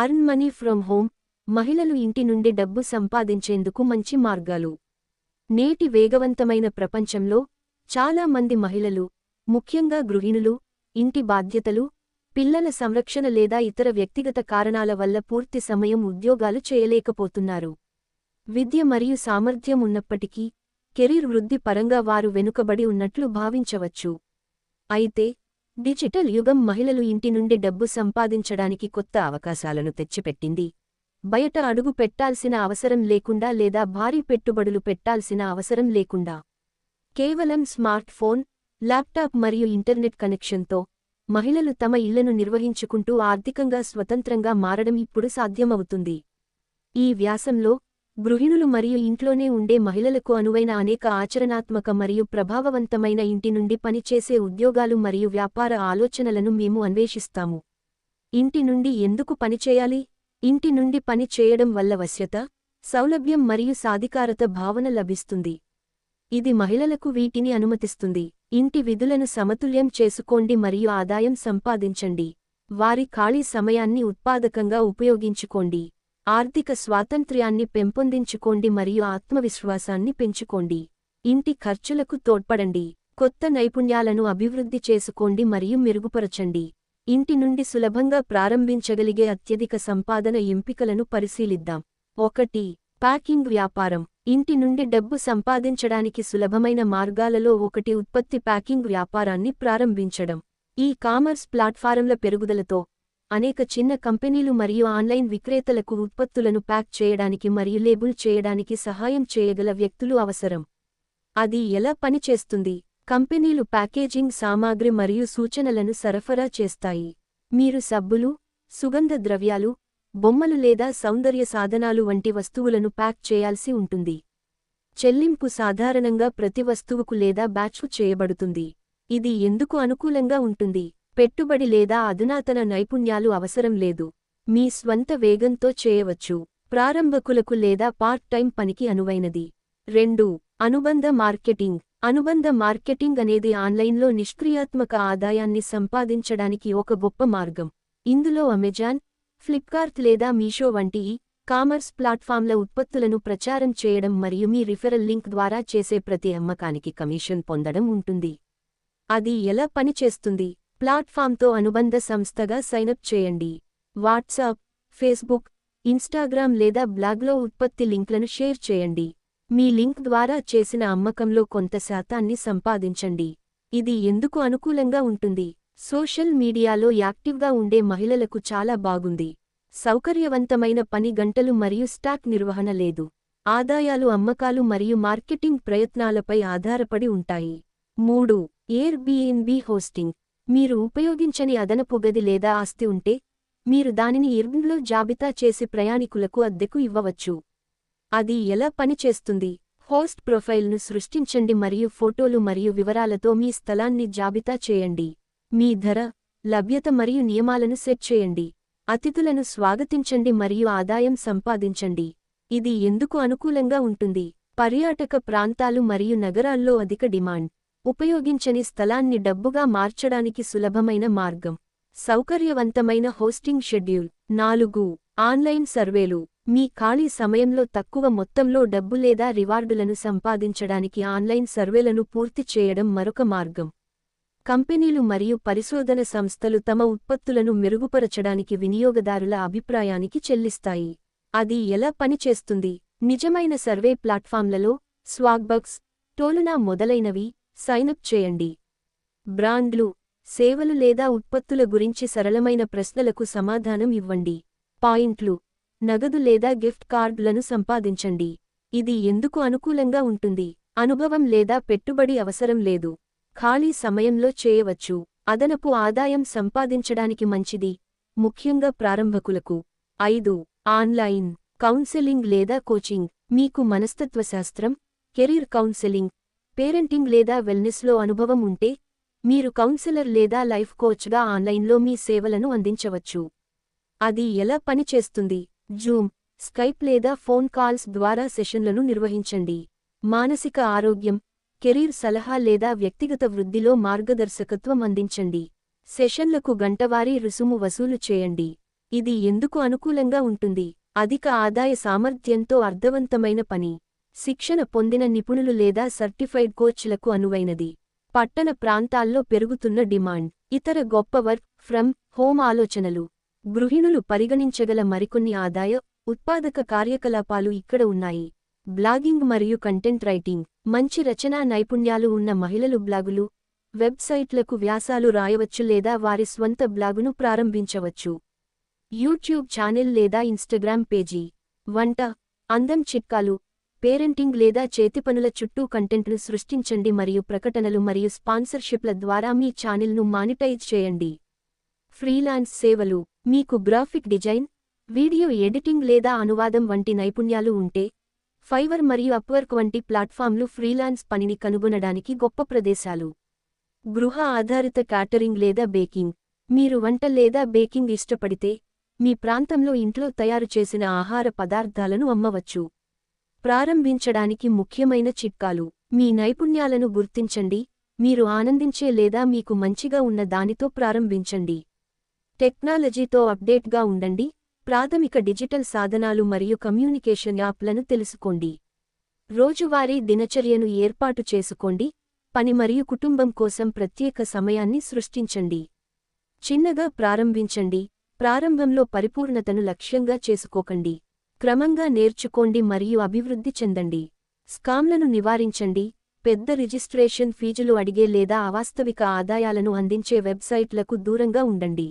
Earn money from home మహిళలు ఇంటి నుండి డబ్బు సంపాదించేందుకు మంచి మార్గాలు. నేటి వేగవంతమైన ప్రపంచంలో చాలా మంది మహిళలు ముఖ్యంగా గృహిణులు ఇంటి బాధ్యతలు పిల్లల సంరక్షణ లేదా ఇతర వ్యక్తిగత కారణాల వల్ల పూర్తి సమయం ఉద్యోగాలు చేయలేకపోతున్నారు. విద్య మరియు సామర్థ్యం ఉన్నప్పటికీ కెరీర్ వృద్ధి పరంగా వారు వెనుకబడి ఉన్నట్లు భావించవచ్చు. అయితే డిజిటల్ యుగం మహిళలు ఇంటి నుండి డబ్బు సంపాదించడానికి కొత్త అవకాశాలను తెచ్చిపెట్టింది. బయట అడుగు పెట్టాల్సిన అవసరం లేకుండా లేదా భారీ పెట్టుబడులు పెట్టాల్సిన అవసరం లేకుండా. కేవలం స్మార్ట్ ఫోన్ ల్యాప్టాప్ మరియు ఇంటర్నెట్ కనెక్షన్తో మహిళలు తమ ఇళ్ళను నిర్వహించుకుంటూ ఆర్థికంగా స్వతంత్రంగా మారడం ఇప్పుడు సాధ్యమవుతుంది. ఈ వ్యాసంలో గృహిణులు మరియు ఇంట్లోనే ఉండే మహిళలకు అనువైన అనేక ఆచరణాత్మక మరియు ప్రభావవంతమైన ఇంటి నుండి పనిచేసే ఉద్యోగాలు మరియు వ్యాపార ఆలోచనలను మేము అన్వేషిస్తాము. ఇంటి నుండి ఎందుకు పనిచేయాలి ఇంటి నుండి పని చేయడం వల్ల వశ్యత సౌలభ్యం మరియు సాధికారత భావన లభిస్తుంది. ఇది మహిళలకు వీటిని అనుమతిస్తుంది. ఇంటి విధులను సమతుల్యం చేసుకోండి మరియు ఆదాయం సంపాదించండి. వారి ఖాళీ సమయాన్ని ఉత్పాదకంగా ఉపయోగించుకోండి. ఆర్థిక స్వాతంత్ర్యాన్ని పెంపొందించుకోండి మరియు ఆత్మవిశ్వాసాన్ని పెంచుకోండి. ఇంటి ఖర్చులకు తోడ్పడండి. కొత్త నైపుణ్యాలను అభివృద్ధి చేసుకోండి మరియు మెరుగుపరచండి. ఇంటి నుండి సులభంగా ప్రారంభించగలిగే అత్యధిక సంపాదన ఎంపికలను పరిశీలిద్దాం. ఒకటి ప్యాకింగ్ వ్యాపారం. ఇంటి నుండి డబ్బు సంపాదించడానికి సులభమైన మార్గాలలో ఒకటి ఉత్పత్తి ప్యాకింగ్ వ్యాపారాన్ని ప్రారంభించడం. ఈ కామర్స్ ప్లాట్ఫారంల పెరుగుదలతో అనేక చిన్న కంపెనీలు మరియు ఆన్లైన్ విక్రేతలకు ఉత్పత్తులను ప్యాక్ చేయడానికి మరియు లేబుల్ చేయడానికి సహాయం చేయగల వ్యక్తులు అవసరం. అది ఎలా పనిచేస్తుంది? కంపెనీలు ప్యాకేజింగ్ సామాగ్రి మరియు సూచనలను సరఫరా చేస్తాయి. మీరు సబ్బులు సుగంధ ద్రవ్యాలు బొమ్మలు లేదా సౌందర్య సాధనాలు వంటి వస్తువులను ప్యాక్ చేయాల్సి ఉంటుంది. చెల్లింపు సాధారణంగా ప్రతి వస్తువుకు లేదా బ్యాచ్కు చేయబడుతుంది. ఇది ఎందుకు అనుకూలంగా ఉంటుంది? పెట్టుబడి లేదా అధునాతన నైపుణ్యాలు అవసరం లేదు. మీ స్వంత వేగంతో చేయవచ్చు. ప్రారంభకులకు లేదా పార్ట్ టైం పనికి అనువైనది. రెండు అనుబంధ మార్కెటింగ్. అనుబంధ మార్కెటింగ్ అనేది ఆన్లైన్లో నిష్క్రియాత్మక ఆదాయాన్ని సంపాదించడానికి ఒక గొప్ప మార్గం. ఇందులో అమెజాన్ ఫ్లిప్కార్ట్ లేదా మీషో వంటి ఈ కామర్స్ ప్లాట్ఫామ్ల ఉత్పత్తులను ప్రచారం చేయడం మరియు మీ రిఫరల్ లింక్ ద్వారా చేసే ప్రతి అమ్మకానికి కమిషన్ పొందడం ఉంటుంది. అది ఎలా పనిచేస్తుంది? ప్లాట్ఫామ్తో అనుబంధ సంస్థగా సైనప్ చేయండి. వాట్సాప్ ఫేస్బుక్ ఇన్స్టాగ్రామ్ లేదా బ్లాగ్లో ఉత్పత్తి లింక్లను షేర్ చేయండి. మీ లింక్ ద్వారా చేసిన అమ్మకంలో కొంత శాతాన్ని సంపాదించండి. ఇది ఎందుకు అనుకూలంగా ఉంటుంది? సోషల్ మీడియాలో యాక్టివ్గా ఉండే మహిళలకు చాలా బాగుంది. సౌకర్యవంతమైన పని గంటలు మరియు స్టాక్ నిర్వహణ లేదు. ఆదాయాలు అమ్మకాలు మరియు మార్కెటింగ్ ప్రయత్నాలపై ఆధారపడి ఉంటాయి. మూడు ఎయిర్ బిఎన్బి హోస్టింగ్. మీరు ఉపయోగించని అదనపు గది లేదా ఆస్తి ఉంటే మీరు దానిని ఇర్బిన్లో జాబితా చేసి ప్రయాణికులకు అద్దెకు ఇవ్వవచ్చు. అది ఎలా పనిచేస్తుంది? హోస్ట్ ప్రొఫైల్ను సృష్టించండి మరియు ఫోటోలు మరియు వివరాలతో మీ స్థలాన్ని జాబితా చేయండి. మీ ధర లభ్యత మరియు నియమాలను సెట్ చేయండి. అతిథులను స్వాగతించండి మరియు ఆదాయం సంపాదించండి. ఇది ఎందుకు అనుకూలంగా ఉంటుంది? పర్యాటక ప్రాంతాలు మరియు నగరాల్లో అధిక డిమాండ్. ఉపయోగించని స్థలాన్ని డబ్బుగా మార్చడానికి సులభమైన మార్గం. సౌకర్యవంతమైన హోస్టింగ్ షెడ్యూల్. నాలుగు. ఆన్లైన్ సర్వేలు. మీ ఖాళీ సమయంలో తక్కువ మొత్తంలో డబ్బు లేదా రివార్డులను సంపాదించడానికి ఆన్లైన్ సర్వేలను పూర్తి చేయడం మరొక మార్గం. కంపెనీలు మరియు పరిశోధన సంస్థలు తమ ఉత్పత్తులను మెరుగుపరచడానికి వినియోగదారుల అభిప్రాయానికి చెల్లిస్తాయి. అది ఎలా పనిచేస్తుంది? నిజమైన సర్వే ప్లాట్ఫామ్లలో స్వాగ్బక్స్ టోలునా మొదలైనవి సైనప్ చేయండి. బ్రాండ్లు సేవలు లేదా ఉత్పత్తుల గురించి సరళమైన ప్రశ్నలకు సమాధానం ఇవ్వండి. పాయింట్లు నగదు లేదా గిఫ్ట్ కార్డులను సంపాదించండి. ఇది ఎందుకు అనుకూలంగా ఉంటుంది? అనుభవం లేదా పెట్టుబడి అవసరం లేదు. ఖాళీ సమయంలో చేయవచ్చు. అదనపు ఆదాయం సంపాదించడానికి మంచిది. ముఖ్యంగా ప్రారంభకులకు. ఐదు ఆన్లైన్ కౌన్సెలింగ్ లేదా కోచింగ్. మీకు మనస్తత్వశాస్త్రం కెరీర్ కౌన్సెలింగ్ పేరెంటింగ్ లేదా వెల్నెస్లో అనుభవం ఉంటే మీరు కౌన్సిలర్ లేదా లైఫ్ కోచ్గా ఆన్లైన్లో మీ సేవలను అందించవచ్చు. అది ఎలా పనిచేస్తుంది? జూమ్ స్కైప్ లేదా ఫోన్ కాల్స్ ద్వారా సెషన్లను నిర్వహించండి. మానసిక ఆరోగ్యం కెరీర్ సలహా లేదా వ్యక్తిగత వృద్ధిలో మార్గదర్శకత్వం అందించండి. సెషన్లకు గంటవారీ రుసుము వసూలు చేయండి. ఇది ఎందుకు అనుకూలంగా ఉంటుంది? అధిక ఆదాయ సామర్థ్యంతో అర్థవంతమైన పని. శిక్షణ పొందిన నిపుణులు లేదా సర్టిఫైడ్ కోచ్లకు అనువైనది. పట్టణ ప్రాంతాల్లో పెరుగుతున్న డిమాండ్. ఇతర గొప్ప వర్క్ ఫ్రమ్ హోమ్ ఆలోచనలు. గృహిణులు పరిగణించగల మరికొన్ని ఆదాయ ఉత్పాదక కార్యకలాపాలు ఇక్కడ ఉన్నాయి. బ్లాగింగ్ మరియు కంటెంట్ రైటింగ్. మంచి రచనా నైపుణ్యాలు ఉన్న మహిళలు బ్లాగులు వెబ్సైట్లకు వ్యాసాలు రాయవచ్చు లేదా వారి స్వంత బ్లాగును ప్రారంభించవచ్చు. యూట్యూబ్ ఛానెల్ లేదా ఇన్స్టాగ్రామ్ పేజీ. వంట అందం చిట్కాలు పేరెంటింగ్ లేదా చేతిపనుల చుట్టూ కంటెంట్ను సృష్టించండి మరియు ప్రకటనలు మరియు స్పాన్సర్షిప్ల ద్వారా మీ ఛానెల్ను మానిటైజ్ చేయండి. ఫ్రీలాన్స్ సేవలు మీకు గ్రాఫిక్ డిజైన్ వీడియో ఎడిటింగ్ లేదా అనువాదం వంటి నైపుణ్యాలు ఉంటే ఫైవర్ మరియు అప్వర్క్ వంటి ప్లాట్ఫామ్లు ఫ్రీలాన్స్ పనిని కనుగొనడానికి గొప్ప ప్రదేశాలు. గృహ ఆధారిత క్యాటరింగ్ లేదా బేకింగ్ మీరు వంట లేదా బేకింగ్ ఇష్టపడితే మీ ప్రాంతంలో ఇంట్లో తయారు చేసిన ఆహార పదార్థాలను అమ్మవచ్చు. ప్రారంభించడానికి ముఖ్యమైన చిట్కాలు. మీ నైపుణ్యాలను గుర్తించండి. మీరు ఆనందించే లేదా మీకు మంచిగా ఉన్న దానితో ప్రారంభించండి. టెక్నాలజీతో అప్డేట్గా ఉండండి. ప్రాథమిక డిజిటల్ సాధనాలు మరియు కమ్యూనికేషన్ యాప్లను తెలుసుకోండి. రోజువారీ దినచర్యను ఏర్పాటు చేసుకోండి. పని మరియు కుటుంబం కోసం ప్రత్యేక సమయాన్ని సృష్టించండి. చిన్నగా ప్రారంభించండి. ప్రారంభంలో పరిపూర్ణతను లక్ష్యంగా చేసుకోకండి. క్రమంగా నేర్చుకోండి మరియు అభివృద్ధి చెందండి. స్కామ్లను నివారించండి. పెద్ద రిజిస్ట్రేషన్ ఫీజులు అడిగే లేదా అవాస్తవిక ఆదాయాలను అందించే వెబ్సైట్లకు దూరంగా ఉండండి.